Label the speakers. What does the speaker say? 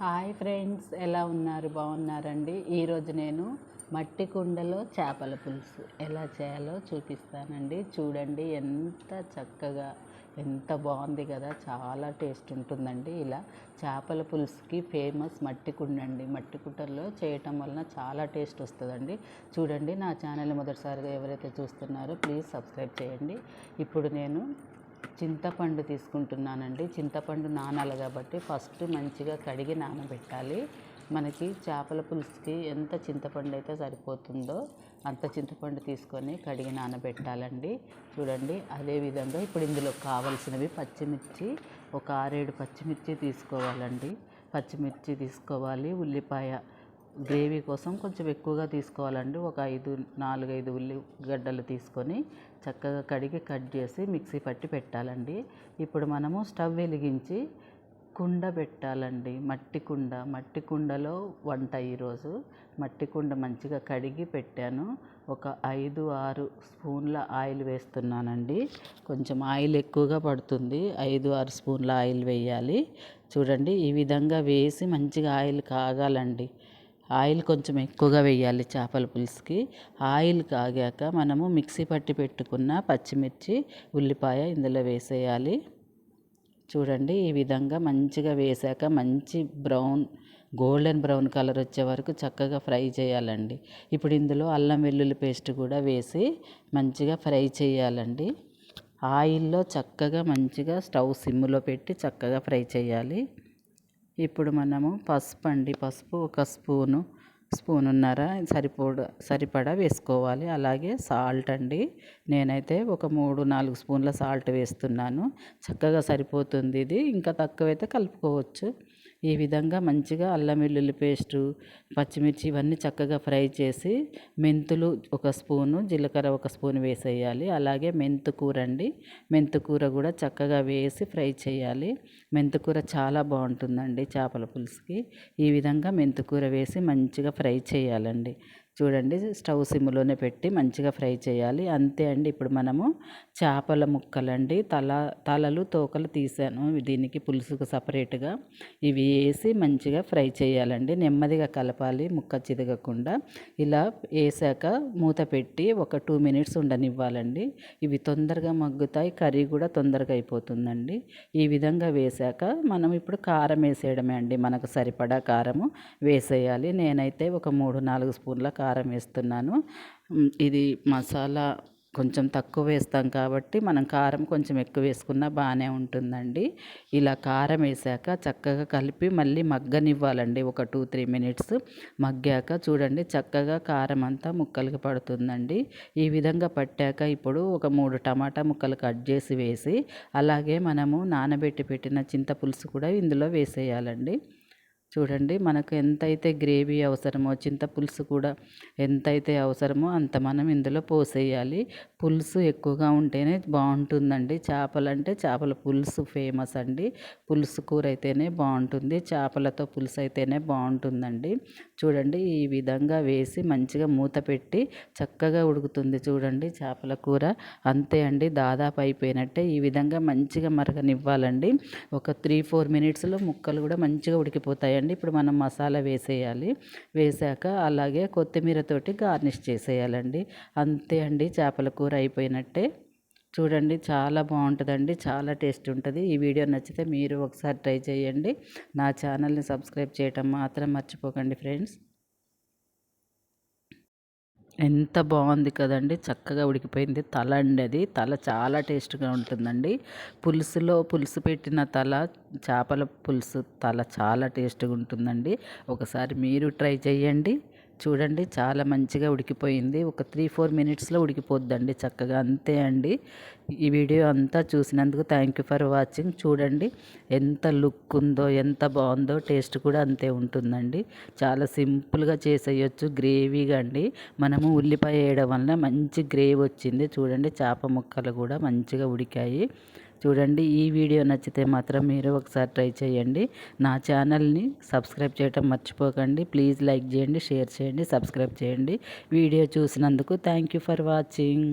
Speaker 1: Hi friends ఎలా ఉన్నారు? బాగున్నారండి? ఈరోజు నేను మట్టి కుండలో చేపల పులుసు ఎలా చేయాలో చూపిస్తానండి. చూడండి ఎంత చక్కగా ఎంత బాగుంది కదా! చాలా టేస్ట్ ఉంటుందండి ఇలా. చేపల పులుసుకి ఫేమస్ మట్టి కుండ అండి మట్టి కుండలో చేయటం వలన చాలా టేస్ట్ వస్తుందండి. చూడండి నా ఛానల్ మొదటిసారిగా ఎవరైతే చూస్తున్నారో ప్లీజ్ సబ్స్క్రైబ్ చేయండి. ఇప్పుడు నేను చింతపండు తీసుకుంటున్నానండి. చింతపండు నానాలి కాబట్టి ఫస్ట్ మంచిగా కడిగి నానబెట్టాలి. మనకి చేపల పులుసుకి ఎంత చింతపండు అయితే సరిపోతుందో అంత చింతపండు తీసుకొని కడిగి నానబెట్టాలండి. చూడండి అదేవిధంగా ఇప్పుడు ఇందులో కావలసినవి పచ్చిమిర్చి ఒక ఆరేడు పచ్చిమిర్చి తీసుకోవాలండి. పచ్చిమిర్చి తీసుకోవాలి ఉల్లిపాయ గ్రేవీ కోసం కొంచెం ఎక్కువగా తీసుకోవాలండి. ఒక ఐదు నాలుగైదు ఉల్లిగడ్డలు తీసుకొని చక్కగా కడిగి కట్ చేసి మిక్సీ పట్టి పెట్టాలండి. ఇప్పుడు మనము స్టవ్ వెలిగించి కుండ పెట్టాలండి. మట్టి కుండ మట్టి కుండలో వంట ఈరోజు. మట్టి కుండ మంచిగా కడిగి పెట్టాను. ఒక ఐదు ఆరు స్పూన్ల ఆయిల్ వేస్తున్నానండి. కొంచెం ఆయిల్ ఎక్కువగా పడుతుంది. ఐదు ఆరు స్పూన్ల ఆయిల్ వేయాలి. చూడండి ఈ విధంగా వేసి మంచిగా ఆయిల్ కాగాలండి. ఆయిల్ కొంచెం ఎక్కువగా వేయాలి చేపల పులుసుకి. ఆయిల్ కాగాక మనము మిక్సీ పట్టి పెట్టుకున్న పచ్చిమిర్చి ఉల్లిపాయ ఇందులో వేసేయాలి. చూడండి ఈ విధంగా మంచిగా వేసాక మంచి బ్రౌన్ గోల్డెన్ బ్రౌన్ కలర్ వచ్చే వరకు చక్కగా ఫ్రై చేయాలండి. ఇప్పుడు ఇందులో అల్లం వెల్లుల్లి పేస్ట్ కూడా వేసి మంచిగా ఫ్రై చేయాలండి. ఆయిల్లో చక్కగా మంచిగా స్టవ్ సిమ్లో పెట్టి చక్కగా ఫ్రై చేయాలి. ఇప్పుడు మనము పసుపు అండి పసుపు ఒక స్పూను. స్పూన్ ఉన్నారా? సరిపోడ సరిపడా వేసుకోవాలి. అలాగే సాల్ట్ అండి. నేనైతే ఒక మూడు నాలుగు స్పూన్ల సాల్ట్ వేస్తున్నాను. చక్కగా సరిపోతుంది ఇది. ఇంకా తక్కువైతే కలుపుకోవచ్చు. ఈ విధంగా మంచిగా అల్లం వెల్లుల్లి పేస్టు పచ్చిమిర్చి ఇవన్నీ చక్కగా ఫ్రై చేసి మెంతులు ఒక స్పూను జీలకర్ర ఒక స్పూన్ వేసేయాలి. అలాగే మెంతుకూర అండి. మెంతుకూర కూడా చక్కగా వేసి ఫ్రై చేయాలి. మెంతుకూర చాలా బాగుంటుందండి చేపల పులుసుకి. ఈ విధంగా మెంతుకూర వేసి మంచిగా ఫ్రై చేయాలండి. చూడండి స్టవ్ సిమ్లోనే పెట్టి మంచిగా ఫ్రై చేయాలి. అంతే అండి. ఇప్పుడు మనము చేపల ముక్కలండి. తల తలలు తోకలు తీసాను. దీనికి పులుసుకు సపరేట్గా ఇవి వేసి మంచిగా ఫ్రై చేయాలండి. నెమ్మదిగా కలపాలి ముక్క చిదగకుండా. ఇలా వేసాక మూత పెట్టి ఒక టూ మినిట్స్ ఉండనివ్వాలండి. ఇవి తొందరగా మగ్గుతాయి. కర్రీ కూడా తొందరగా అయిపోతుందండి. ఈ విధంగా వేసాక మనం ఇప్పుడు కారం వేసేయడమే అండి. మనకు సరిపడా కారము వేసేయాలి. నేనైతే ఒక మూడు నాలుగు స్పూన్ల కారం కారం వేస్తున్నాను. ఇది మసాలా కొంచెం తక్కువ వేస్తాం కాబట్టి మనం కారం కొంచెం ఎక్కువ వేసుకున్నా బాగానే ఉంటుందండి. ఇలా కారం వేసాక చక్కగా కలిపి మళ్ళీ మగ్గనివ్వాలండి. ఒక టూ త్రీ మినిట్స్ మగ్గాక చూడండి చక్కగా కారం అంతా ముక్కలకి పడుతుందండి. ఈ విధంగా పట్టాక ఇప్పుడు ఒక మూడు టమాటా ముక్కలు కట్ చేసి వేసి అలాగే మనము నానబెట్టి పెట్టిన చింతపులుసు కూడా ఇందులో వేసేయాలండి. చూడండి మనకు ఎంతైతే గ్రేవీ అవసరమో చింతపులుసు కూడా ఎంతైతే అవసరమో అంత మనం ఇందులో పోసేయాలి. పులుసు ఎక్కువగా ఉంటేనే బాగుంటుందండి. చేపలంటే చేపల పులుసు ఫేమస్ అండి. పులుసు కూర అయితేనే బాగుంటుంది. చేపలతో పులుసు అయితేనే బాగుంటుందండి. చూడండి ఈ విధంగా వేసి మంచిగా మూత పెట్టి చక్కగా ఉడుకుతుంది చూడండి చేపల కూర. అంతే అండి దాదాపు అయిపోయినట్టే. ఈ విధంగా మంచిగా మరగనివ్వాలండి. ఒక త్రీ ఫోర్ మినిట్స్లో ముక్కలు కూడా మంచిగా ఉడికిపోతాయి ఉడికిపోతాయండి ఇప్పుడు మనం మసాలా వేసేయాలి. వేసాక అలాగే కొత్తిమీరతోటి గార్నిష్ చేసేయాలండి. అంతే అండి చేపల కూర అయిపోయినట్టే. చూడండి చాలా బాగుంటుందండి. చాలా టేస్ట్ ఉంటుంది. ఈ వీడియో నచ్చితే మీరు ఒకసారి ట్రై చేయండి. నా ఛానల్ని సబ్స్క్రైబ్ చేయటం మాత్రం మర్చిపోకండి ఫ్రెండ్స్. ఎంత బాగుంది కదండి. చక్కగా ఉడికిపోయింది. తల అండి అది. తల చాలా టేస్ట్గా ఉంటుందండి. పులుసులో పులుసు పెట్టిన తల చేపల పులుసు తల చాలా టేస్ట్గా ఉంటుందండి. ఒకసారి మీరు ట్రై చేయండి చూడండి చాలా మంచిగా ఉడికిపోయింది. ఒక త్రీ ఫోర్ మినిట్స్లో ఉడికిపోద్దండి చక్కగా. అంతే అండి. ఈ వీడియో అంతా చూసినందుకు థ్యాంక్ యూ ఫర్ వాచింగ్. చూడండి ఎంత లుక్ ఉందో ఎంత బాగుందో టేస్ట్ కూడా అంతే ఉంటుందండి. చాలా సింపుల్గా చేసేయచ్చు గ్రేవీగా అండి. మనము ఉల్లిపాయ వేయడం వల్ల మంచి గ్రేవీ వచ్చింది. చూడండి చేప ముక్కలు కూడా మంచిగా ఉడికాయి. చూడండి ఈ వీడియో నచ్చితే మాత్రం మీరు ఒకసారి ట్రై చేయండి. నా ఛానల్ని సబ్స్క్రైబ్ చేయటం మర్చిపోకండి. ప్లీజ్ లైక్ చేయండి షేర్ చేయండి సబ్స్క్రైబ్ చేయండి. వీడియో చూసినందుకు థ్యాంక్ యూ ఫర్ వాచింగ్.